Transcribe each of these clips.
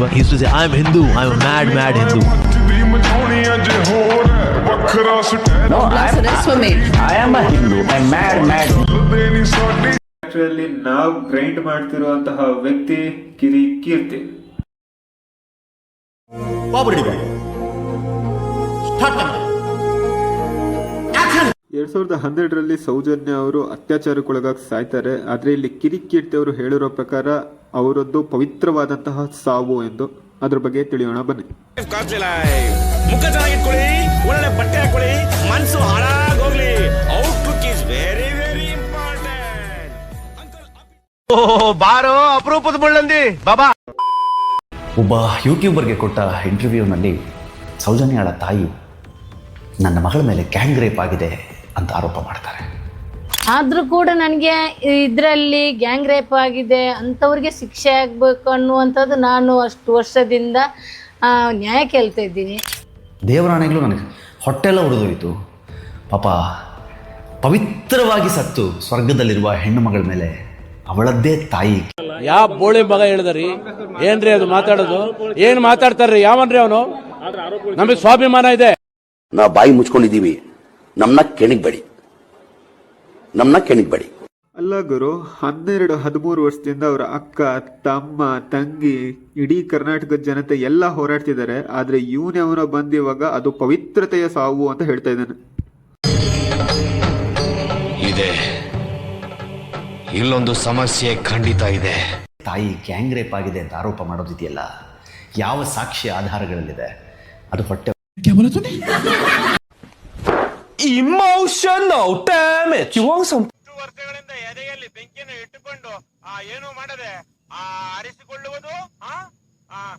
remember he used to say, Hindu Hindu, I'm mad mad Hindu actually ನಾವು grind ಮಾಡ್ತಿರುವಂತಹ ವ್ಯಕ್ತಿ ಕಿರಿ ಕೀರ್ತಿ. ಎರಡ್ ಸಾವಿರದ ಹನ್ನೆರಡರಲ್ಲಿ ಸೌಜನ್ಯ ಅವರು ಅತ್ಯಾಚಾರಕ್ಕೊಳಗಾಗಿ ಸಾಯ್ತಾರೆ. ಆದ್ರೆ ಇಲ್ಲಿ ಕಿರಿಕೀರ್ತಿ ಅವರು ಹೇಳಿರೋ ಪ್ರಕಾರ ಅವರದ್ದು ಪವಿತ್ರವಾದಂತಹ ಸಾವು ಎಂದು ಅದ್ರ ಬಗ್ಗೆ ತಿಳಿಯೋಣ ಬನ್ನಿ. ಮುಖ ಚೆನ್ನಾಗಿಟ್ಕೊಳ್ಳಿ ಒಳ್ಳೆ ಬಟ್ಟೆ ಹಾಕೊಳ್ಳಿ ಮನ್ಸು ಹಾಳಾಗೋಗ್ಲಿ outlook is very very important ಬಾರೋ ಅಪರೂಪದ ಬುಳ್ಳಂದಿ ಬಾಬಾ. ಒಬ್ಬ ಯೂಟ್ಯೂಬರ್ಗೆ ಕೊಟ್ಟ ಇಂಟರ್ವ್ಯೂನಲ್ಲಿ ಸೌಜನ್ಯಾಳ ತಾಯಿ ನನ್ನ ಮಗಳ ಮೇಲೆ ಗ್ಯಾಂಗ್ ರೇಪ್ ಆಗಿದೆ ಅಂತ ಆರೋಪ ಮಾಡ್ತಾರೆ. ಆದ್ರೂ ಕೂಡ ನನಗೆ ಇದರಲ್ಲಿ ಗ್ಯಾಂಗ್ ರೇಪ್ ಆಗಿದೆ ಅಂಥವ್ರಿಗೆ ಶಿಕ್ಷೆ ಆಗಬೇಕು ಅನ್ನುವಂಥದ್ದು ನಾನು ಅಷ್ಟು ವರ್ಷದಿಂದ ನ್ಯಾಯ ಕೇಳ್ತಾ ಇದ್ದೀನಿ. ದೇವರಾಣೆಗಳು ನನಗೆ ಹೊಟ್ಟೆಲ್ಲ ಉಡಿದೋಯ್ತು ಪಾಪ ಪವಿತ್ರವಾಗಿ ಸತ್ತು ಸ್ವರ್ಗದಲ್ಲಿರುವ ಹೆಣ್ಣು ಮಗಳ ಮೇಲೆ ಅವಳದ್ದೇ ತಾಯಿ. ಯಾವ ಬೋಳಿ ಮಗ ಹೇಳಿದ್ರಿ? ಏನ್ರಿ ಅದು ಮಾತಾಡೋದು? ಏನ್ ಮಾತಾಡ್ತಾರ್ರಿ? ಯಾವನ್ರಿ ಅವನು? ನಮಗೆ ಸ್ವಾಭಿಮಾನ ಇದೆ. ನಾವು ಬಾಯಿ ಮುಚ್ಕೊಂಡಿದ್ದೀವಿ. ನಮ್ಮನ್ನ ಕೆಣಗ್ಬೇಡಿ. ನಮ್ಮನ್ನ ಕೆಣಗಬೇಡಿ. ಅಲ್ಲ ಗುರು ಹನ್ನೆರಡು ಹದಿಮೂರು ವರ್ಷದಿಂದ ಅವರ ಅಕ್ಕ ತಮ್ಮ ತಂಗಿ ಇಡೀ ಕರ್ನಾಟಕದ ಜನತೆ ಎಲ್ಲ ಹೋರಾಡ್ತಿದ್ದಾರೆ ಆದ್ರೆ ಇವನೇ ಅವನ ಬಂದಿವಾಗ ಅದು ಪವಿತ್ರತೆಯ ಸಾವು ಅಂತ ಹೇಳ್ತಾ ಇದ್ದಾನೆ. ಇದೆ. ಇಲ್ಲೊಂದು ಸಮಸ್ಯೆ ಖಂಡಿತ ಇದೆ. ತಾಯಿ ಗ್ಯಾಂಗ್ ರೇಪ್ ಆಗಿದೆ ಅಂತ ಆರೋಪ ಮಾಡೋದಿದೆಯಲ್ಲ ಯಾವ ಸಾಕ್ಷಿ ಆಧಾರಗಳಲ್ಲಿದೆ? ಅದು ಹೊಟ್ಟೆ ಇಮೋಷನಲ್ ಡ್ಯಾಮೇಜ್ ವರ್ಷಗಳಿಂದ ಎದೆಯಲ್ಲಿ ಬೆಂಕಿಯನ್ನು ಇಟ್ಟುಕೊಂಡು ಆ ಏನು ಮಾಡದೆ ಆ ಅರಿಸಿಕೊಳ್ಳುವುದು ಆ ಆ.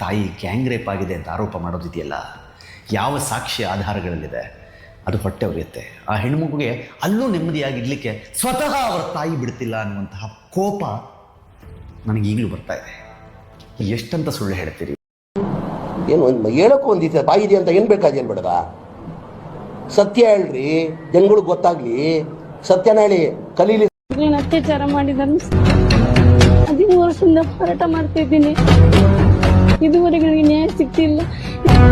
ತಾಯಿ ಗ್ಯಾಂಗ್ ರೇಪ್ ಆಗಿದೆ ಅಂತ ಆರೋಪ ಮಾಡೋದಿದೆಯಲ್ಲ? ಯಾವ ಸಾಕ್ಷಿ ಆಧಾರಗಳಲ್ಲಿದೆ? ಅದು ಹೊಟ್ಟೆ ಉರಿಯುತ್ತೆ. ಆ ಹೆಣ್ಮಗುಗೆ ಅಲ್ಲೂ ನೆಮ್ಮದಿಯಾಗಿಡ್ಲಿಕ್ಕೆ ಸ್ವತಃ ಅವರ ತಾಯಿ ಬಿಡ್ತಿಲ್ಲ ಅನ್ನುವಂತಹ ಕೋಪ ನನಗೆ ಈಗಲೂ ಬರ್ತಾ ಇದೆ. ಎಷ್ಟಂತ ಸುಳ್ಳು ಹೇಳ್ತೀರಿ? ಏನು ಒಂದು ಹೇಳಕ್ಕೂ ಒಂದಿದೆ ಬಾಯಿ ಇದೆ ಅಂತ ಏನು ಬೇಕಾದೇನು ಬೇಡದ ಸತ್ಯ ಹೇಳ್ರಿ ಜನಗಳಿಗೆ ಗೊತ್ತಾಗ್ಲಿ. ಸತ್ಯನ ಹೇಳಿ ಕಲೀಲಿ. ನೀನು ಅತ್ಯಾಚಾರ ಮಾಡಿದ್ರು ಹದಿಮೂರು ವರ್ಷದಿಂದ ಹೋರಾಟ ಮಾಡ್ತಾ ಇದ್ದೀನಿ. ಇದುವರೆಗೆ ನನಗೆ ನ್ಯಾಯ ಸಿಗ್ತಿಲ್ಲ.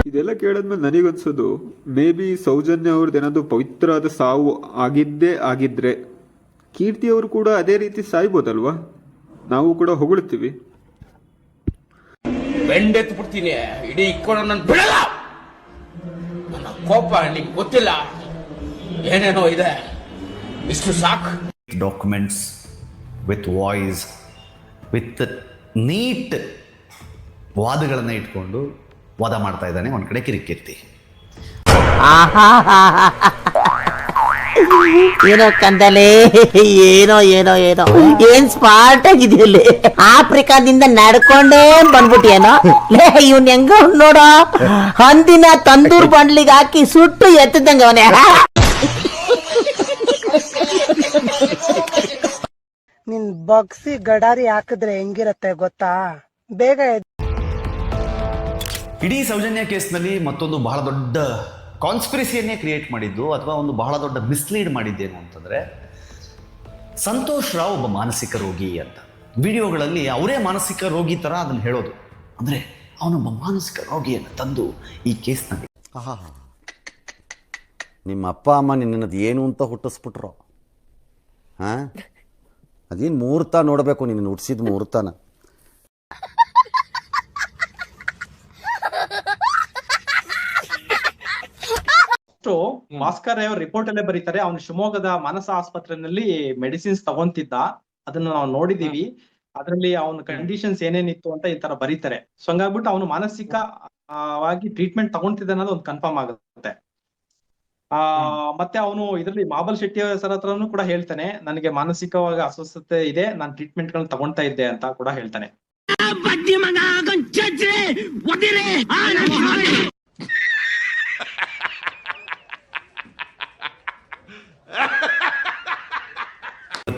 ಇದೆಲ್ಲ ಕೇಳಿದ್ಮೇಲೆ ನನಗನ್ಸೋದು ಮೇ ಬಿ ಸೌಜನ್ಯ ಅವ್ರದ್ದು ಏನಾದ್ರು ಪವಿತ್ರವಾದ ಸಾವು ಆಗಿದ್ದೇ ಆಗಿದ್ರೆ ಕೀರ್ತಿ ಅವರು ಕೂಡ ಅದೇ ರೀತಿ ಸಾಯ್ಬೋದಲ್ವಾ? ನಾವು ಕೂಡ ಹೊಗಳ್ತೀವಿ. ಬೆಂಡೆತ್ ಬಿಡ್ತೀನಿ ಇಡೀ ಇಕ್ಕೊಂಡು ನನ್ನ ಬಿಡಲ್ಲ! ಕೋಪ ನಿಮ್ಗೆ ಗೊತ್ತಿಲ್ಲ. ಏನೇನೋ ಇದೆ. ಇಷ್ಟು ಸಾಕು. Documents with voice with neat ವಾದಗಳನ್ನು ಇಟ್ಕೊಂಡು ವಾದ ಮಾಡ್ತಾ ಇದ್ದಾನೆ. ಒಂದು ಕಡೆ ಕಿರಿಕಿರ್ತಿ ಏನೋ ಕಂದಲೆ ಏನೋ ಏನೋ ಏನೋ. ಏನ್ ಸ್ಮಾರ್ಟ್ ಆಗಿದೆಯಲ್ಲಿ ಆಫ್ರಿಕಾದಿಂದ ನಡ್ಕೊಂಡೇ ಬಂದ್ಬಿಟ್ಟಿಯೇನೋ? ಲೇ ಇವನ್ ಹೆಂಗ ನೋಡೋ. ಹಂದಿನ ತಂದೂರ್ ಬಂಡ್ಲಿಗೆ ಹಾಕಿ ಸುಟ್ಟು ಎತ್ತಿದಂಗ ಅವನೇ. ನಿನ್ ಬಗ್ಸಿ ಗಡಾರಿ ಹಾಕಿದ್ರೆ ಹೆಂಗಿರತ್ತೆ ಗೊತ್ತಾ? ಬೇಗ ಇಡೀ ಸೌಜನ್ಯ ಕೇಸ್ನಲ್ಲಿ ಮತ್ತೊಂದು ಬಹಳ ದೊಡ್ಡ ಕಾನ್ಸ್ಪಿರಸಿಯನ್ನೇ ಕ್ರಿಯೇಟ್ ಮಾಡಿದ್ದು ಅಥವಾ ಒಂದು ಬಹಳ ದೊಡ್ಡ ಮಿಸ್ಲೀಡ್ ಮಾಡಿದ್ದೇನು ಅಂತಂದರೆ, ಸಂತೋಷ್ ರಾವ್ ಒಬ್ಬ ಮಾನಸಿಕ ರೋಗಿ ಅಂತ. ವಿಡಿಯೋಗಳಲ್ಲಿ ಅವರೇ ಮಾನಸಿಕ ರೋಗಿ ಥರ ಅದನ್ನು ಹೇಳೋದು. ಅಂದರೆ ಅವನೊಬ್ಬ ಮಾನಸಿಕ ರೋಗಿಯನ್ನು ತಂದು ಈ ಕೇಸ್ನಲ್ಲಿ ನಿಮ್ಮ ಅಪ್ಪ, ಅಮ್ಮ ನಿನ್ನದು ಏನು ಅಂತ ಹುಟ್ಟಿಸ್ಬಿಟ್ರು? ಹಾಂ? ಅದೇನು ಮುಹೂರ್ತ ನೋಡಬೇಕು ನಿನ್ನ ಹುಟ್ಟಿಸಿದ ಮುಹೂರ್ತನ ಭಾಸ್ಕರ್ ಅವ್ರ ರಿಪೋರ್ಟ್ ಅಲ್ಲೇ ಬರೀತಾರೆ. ಅವ್ನು ಶಿವಮೊಗ್ಗದ ಮಾನಸ ಆಸ್ಪತ್ರೆಯಲ್ಲಿ ಮೆಡಿಸಿನ್ಸ್ ತಗೊಂತಿದ್ದ. ಅದನ್ನ ನಾವು ನೋಡಿದೀವಿ. ಅದ್ರಲ್ಲಿ ಅವನ ಕಂಡೀಷನ್ಸ್ ಏನೇನಿತ್ತು ಅಂತ ಈ ತರ ಬರೀತಾರೆ. ಸೊ ಹಂಗಾಗ್ಬಿಟ್ಟು ಅವನು ಮಾನಸಿಕ ಆಗಿ ವಾಗಿ ಟ್ರೀಟ್ಮೆಂಟ್ ತಗೊಂತಿದ್ದ ಅನ್ನೋದು ಒಂದು ಕನ್ಫರ್ಮ್ ಆಗುತ್ತೆ. ಆ ಮತ್ತೆ ಅವನು ಇದರಲ್ಲಿ ಮಾಬಲ್ ಶೆಟ್ಟಿ ಸರ್ ಹತ್ರನು ಕೂಡ ಹೇಳ್ತಾನೆ ನನಗೆ ಮಾನಸಿಕವಾಗಿ ಅಸ್ವಸ್ಥತೆ ಇದೆ ನಾನು ಟ್ರೀಟ್ಮೆಂಟ್ ಗಳನ್ನ ತಗೊಂತಾ ಇದ್ದೆ ಅಂತ ಕೂಡ ಹೇಳ್ತಾನೆ.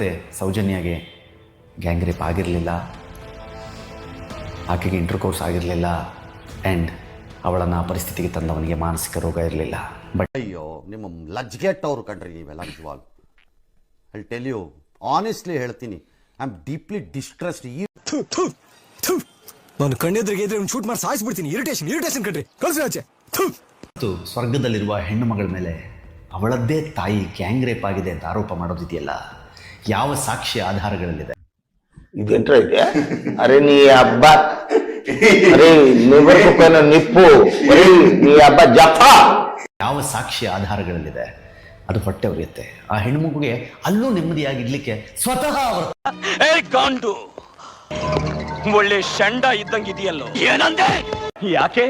ಮತ್ತೆ ಸೌಜನ್ಯಗೆ ಗ್ಯಾಂಗ್ ರೇಪ್ ಆಗಿರಲಿಲ್ಲ ಆಕೆಗೆ ಇಂಟರ್ಕೋರ್ಸ್ ಆಗಿರಲಿಲ್ಲ ಆ್ಯಂಡ್ ಅವಳನ್ನು ಆ ಪರಿಸ್ಥಿತಿಗೆ ತಂದವನಿಗೆ ಮಾನಸಿಕ ರೋಗ ಇರಲಿಲ್ಲ. ಬಟ್ ಅಯ್ಯೋ ನಿಮ್ಮ ಲಜ್ಗೆಟ್ಟವ್ರು ಕಂಡ್ರಿ ನೀವೆಲ್ಲ ನಿಜವಾಗ ಐ ಟೆಲ್ ಯು ಆನೆಸ್ಟ್ಲಿ ಹೇಳ್ತೀನಿ ಐ ಆಮ್ ಡೀಪ್ಲಿ ಡಿಸ್ಟ್ರೆಸ್ಡ್ ಈ ನಾನು ಕಣ್ಣೆದ್ರಿಗೆ ಇದ್ರೆ ಶೂಟ್ ಮಾಡಿ ಸಾಯಿಸ್ಬಿಡ್ತೀನಿ ಇರಿಟೇಷನ್ ಇರಿಟೇಷನ್ ಕಣ್ರಿ. ಕಳ್ಸಿ ಆಚೆ. ಮತ್ತು ಸ್ವರ್ಗದಲ್ಲಿರುವ ಹೆಣ್ಣು ಮಗಳ ಮೇಲೆ ಅವಳದ್ದೇ ತಾಯಿ ಗ್ಯಾಂಗ್ ರೇಪ್ ಆಗಿದೆ ಅಂತ ಆರೋಪ ಮಾಡೋದಿದೆಯಲ್ಲ? ಯಾವ ಸಾಕ್ಷಿ ಆಧಾರಗಳಲ್ಲಿದೆ? ಇದೆಂಟ್ರ ಇದೆ ಅರೆ ನೀ ಹಬ್ಬ ಅರೆ ನಿಪ್ಪು. ನೀ ಹಬ್ಬ ಜಪ ಯಾವ ಸಾಕ್ಷಿ ಆಧಾರಗಳಲ್ಲಿದೆ? ಅದು ಹೊಟ್ಟೆ ಉರಿಯುತ್ತೆ. ಆ ಹೆಣ್ಮಗುಗೆ ಅಲ್ಲೂ ನೆಮ್ಮದಿಯಾಗಿರ್ಲಿಕ್ಕೆ ಸ್ವತಃ ಅವರು ಕಾಂಡು ಒಳ್ಳೆ ಶಂಡ ಇದ್ದಂಗಿದೆಯಲ್ಲೋ? ಏನಂದೆ? ಯಾಕೆ?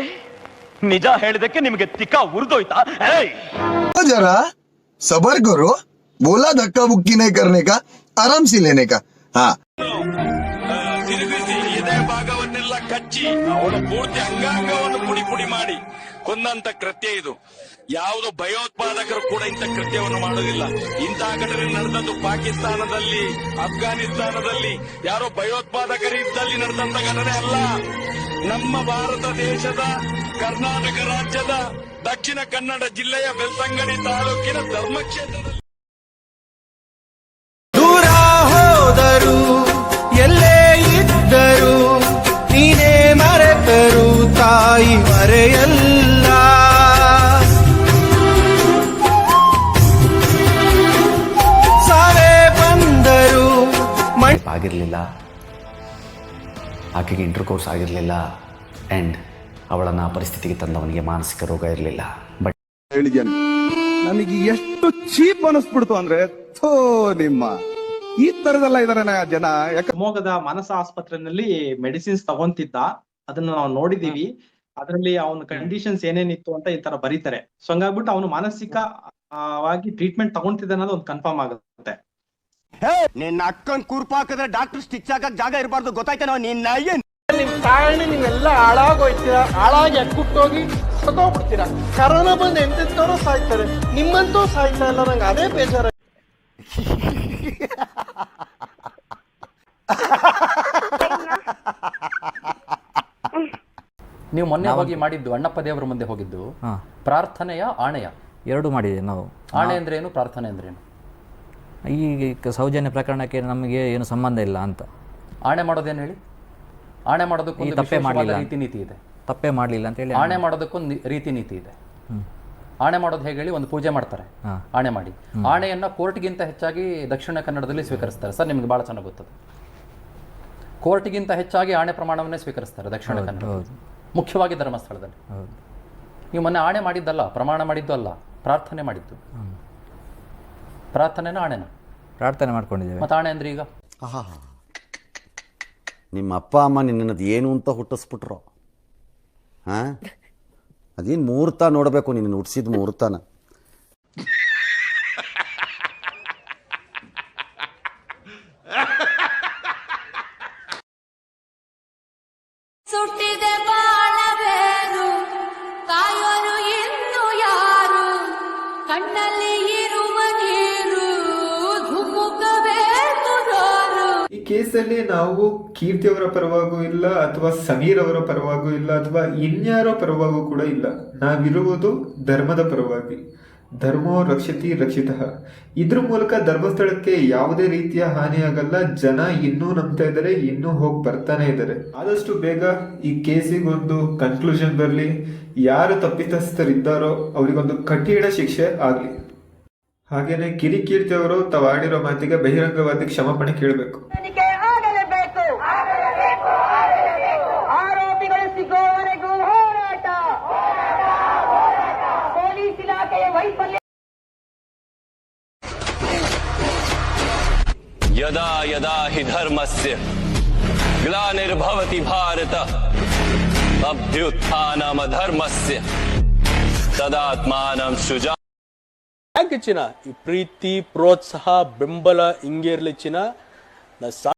ನಿಜ ಹೇಳಿದಕ್ಕೆ ನಿಮಗೆ ತಿಕ್ಕ ಉರಿದೋಯ್ತಾ? ಸಬರ್ಗರು बोला धक्का बुक्की नहीं करने का आराम से लेने का हाँ ತಿರುಗಿಸಿ ಇದೇ ಭಾಗವನ್ನೆಲ್ಲ ಕಚ್ಚಿ ಅವನ ಪೂರ್ತಿ ಅಂಗಾಂಗವನ್ನು ಪುಡಿ ಪುಡಿ ಮಾಡಿ ಕೊಂದಂತ ಕೃತ್ಯ ಇದು ಯಾವುದೋ ಭಯೋತ್ಪಾದಕರು ಕೂಡ ಇಂಥ ಕೃತ್ಯವನ್ನು ಮಾಡೋದಿಲ್ಲ ಇಂತಹ ಘಟನೆ ನಡೆದದ್ದು ಪಾಕಿಸ್ತಾನದಲ್ಲಿ ಅಫ್ಘಾನಿಸ್ತಾನದಲ್ಲಿ ಯಾರೋ ಭಯೋತ್ಪಾದಕರು ಇದ್ದಲ್ಲಿ ನಡೆದಂತ ಘಟನೆ ಅಲ್ಲ ನಮ್ಮ ಭಾರತ ದೇಶದ ಕರ್ನಾಟಕ ರಾಜ್ಯದ ದಕ್ಷಿಣ ಕನ್ನಡ ಜಿಲ್ಲೆಯ ಬೆಳ್ತಂಗಡಿ ತಾಲೂಕಿನ ಧರ್ಮಕ್ಷೇತ್ರದಲ್ಲಿ ಆಕೆಗೆ ಇಂಟರ್ ಕೋರ್ಸ್ ಆಗಿರಲಿಲ್ಲ. ಆ್ಯಂಡ್ ಅವಳನ್ನು ಆ ಪರಿಸ್ಥಿತಿಗೆ ತಂದವನಿಗೆ ಮಾನಸಿಕ ರೋಗ ಇರಲಿಲ್ಲ. ಬಟ್ ಹೇಳಿದ್ಯಾನೆ ನನಗೆ ಎಷ್ಟು ಚೀಪ್ ಅನಿಸ್ಬಿಡ್ತು ಅಂದ್ರೆ ಥೋ ನಿಮ್ಮ. ಈ ತರದೆಲ್ಲ ಇದಾರೆ ಜನ. ಯಾಕ ಶಿವಮೊಗ್ಗದ ಮಾನಸ ಆಸ್ಪತ್ರೆಯಲ್ಲಿ ಮೆಡಿಸಿನ್ಸ್ ತಗೊಂತಿದ್ದ. ಅದನ್ನ ನಾವು ನೋಡಿದೀವಿ. ಅದರಲ್ಲಿ ಅವನ ಕಂಡೀಷನ್ಸ್ ಏನೇನಿತ್ತು ಅಂತ ಈ ತರ ಬರೀತಾರೆ. ಸೊ ಹಂಗಾಗ್ಬಿಟ್ಟು ಅವನು ಮಾನಸಿಕ ಆ, ಟ್ರೀಟ್ಮೆಂಟ್ ತಗೊಂತಿದ್ದ ಅನ್ನೋದು ಒಂದು ಕನ್ಫರ್ಮ್ ಆಗುತ್ತೆ. ನಿನ್ನ ಅಕ್ಕನ್ ಕೂರ್ಪಾಕಿದ್ರೆ ಡಾಕ್ಟರ್ ಸ್ಟಿಚ್ ಹಾಕಕ್ ಜಾಗ ಇರಬಾರ್ದು. ಗೊತ್ತಾಯ್ತೇನೋ ನಿನ್ನ ಏನ್? ನಿಮ್ ಕಾರಣ ನೀವೆಲ್ಲ ಹಾಳಾಗೋಯ್ತೀರಾ? ಹಾಳಾಗಿ ಅಕ್ಕುಟ್ಟೋಗಿ ಸತೋಗ್ಬಿಡ್ತೀರ ಕರೋನಾ ಬಂದ್ ಎಂತೆಂತವ್ರು ಸಾಯ್ತಾರೆ? ನಿಮ್ಮಂತೂ ಸಾಯ್ತಾ ಇಲ್ಲ ನಂಗೆ ಅದೇ ಬೇಜಾರ. ನೀವು ಮೊನ್ನೆ ಹೋಗಿ ಮಾಡಿದ್ದು ಅಣ್ಣಪ್ಪ ದೇವರ ಮುಂದೆ ಹೋಗಿದ್ದು ಪ್ರಾರ್ಥನೆಯ ಆಣೆಯ. ಎರಡು ಮಾಡಿದೆ ನಾವು. ಆಣೆ ಅಂದ್ರೆ ಏನು ಪ್ರಾರ್ಥನೆ ಅಂದ್ರೆ ಏನು? ಈ ಸೌಜನ್ಯ ಪ್ರಕರಣಕ್ಕೆ ನಮಗೆ ಏನು ಸಂಬಂಧ ಇಲ್ಲ ಅಂತ. ಆಣೆ ಮಾಡೋದೇನು ಹೇಳಿ? ಆಣೆ ಮಾಡೋದಕ್ಕೊಂದು ತಪ್ಪೆ ಮಾಡಲಿಲ್ಲ. ರೀತಿ ನೀತಿ ಇದೆ. ತಪ್ಪೆ ಮಾಡಲಿಲ್ಲ ಅಂತ ಹೇಳಿ ಆಣೆ ಮಾಡೋದಕ್ಕೊಂದು ರೀತಿ ನೀತಿ ಇದೆ. ಆಣೆ ಮಾಡೋದು ಹೇಗೆ ಹೇಳಿ ಒಂದು ಪೂಜೆ ಮಾಡ್ತಾರೆ. ಆಣೆ ಮಾಡಿ. ಆಣೆಯನ್ನು ಕೋರ್ಟ್ಗಿಂತ ಹೆಚ್ಚಾಗಿ ದಕ್ಷಿಣ ಕನ್ನಡದಲ್ಲಿ ಸ್ವೀಕರಿಸ್ತಾರೆ. ಸರ್ ನಿಮ್ಗೆ ಭಾಳ ಚೆನ್ನಾಗಿ ಗೊತ್ತದೆ. ಕೋರ್ಟ್ಗಿಂತ ಹೆಚ್ಚಾಗಿ ಆಣೆ ಪ್ರಮಾಣವನ್ನೇ ಸ್ವೀಕರಿಸ್ತಾರೆ ದಕ್ಷಿಣ ಕನ್ನಡ ಮುಖ್ಯವಾಗಿ ಧರ್ಮಸ್ಥಳದಲ್ಲಿ. ನೀವು ಮೊನ್ನೆ ಆಣೆ ಮಾಡಿದ್ದಲ್ಲ ಪ್ರಮಾಣ ಮಾಡಿದ್ದು ಅಲ್ಲ ಪ್ರಾರ್ಥನೆ ಮಾಡಿದ್ದು. ಪ್ರಾರ್ಥನೆನ ಆಣೆನ? ಪ್ರಾರ್ಥನೆ ಮಾಡ್ಕೊಂಡಿದ್ದೇವೆ. ಮತ್ತೆ ಆಣೆ ಅಂದ್ರೆ ಈಗ? ನಿಮ್ಮ ಅಪ್ಪ ಅಮ್ಮ ನಿನ್ನದು ಏನು ಅಂತ ಹುಟ್ಟಿಸ್ಬಿಟ್ರು. ಹಾಂ? ಅದೇನು ಮುಹೂರ್ತ ನೋಡಬೇಕು ನಿನ್ನ ಹುಟ್ಟಿಸಿದ ಮುಹೂರ್ತನ ಕೇಸಲ್ಲಿ ನಾವು ಕೀರ್ತಿ ಅವರ ಪರವಾಗೂ ಇಲ್ಲ ಅಥವಾ ಸಮೀರ್ ಅವರ ಪರವಾಗೂ ಇಲ್ಲ ಅಥವಾ ಇನ್ಯಾರೋ ಪರವಾಗೂ ಕೂಡ ಇಲ್ಲ. ನಾವಿರುವುದು ಧರ್ಮದ ಪರವಾಗಿ. ಧರ್ಮೋ ರಕ್ಷತಿ ರಕ್ಷಿತ. ಇದ್ರ ಮೂಲಕ ಧರ್ಮಸ್ಥಳಕ್ಕೆ ಯಾವುದೇ ರೀತಿಯ ಹಾನಿಯಾಗಲ್ಲ ಜನ ಇನ್ನೂ ನಂಬ್ತಾ ಇದ್ದಾರೆ, ಇನ್ನೂ ಹೋಗಿ ಬರ್ತಾನೆ ಇದ್ದಾರೆ. ಆದಷ್ಟು ಬೇಗ ಈ ಕೇಸಿಗೊಂದು ಕನ್ಕ್ಲೂಷನ್ ಬರಲಿ. ಯಾರು ತಪ್ಪಿತಸ್ಥರಿದ್ದಾರೋ ಅವರಿಗೊಂದು ಕಠಿಣ ಶಿಕ್ಷೆ ಆಗಲಿ. ಹಾಗೇನೆ ಕಿರಿಕೀರ್ತಿ ಅವರು ತಾವು ಆಡಿರೋ ಮಾತಿಗೆ ಬಹಿರಂಗವಾದಿ ಕ್ಷಮಾಪಣೆ ಕೇಳಬೇಕು. ಯದಾ ಹಿ ಧರ್ಮಸ್ಯ ಗ್ಲಾನಿರ್ಭವತಿ ಭಾರತ ಅಭ್ಯುತ್ಥಾನಮ ಧರ್ಮಸ್ಯ ತದಾತ್ಮಾನಂ ಸೃಜಾ ಯಾಕೆ ಈ ಪ್ರೀತಿ, ಪ್ರೋತ್ಸಾಹ, ಬೆಂಬಲ ಹಿಂಗೆ ಇರ್ಲಿ ಚಿನ್ನ ನಾ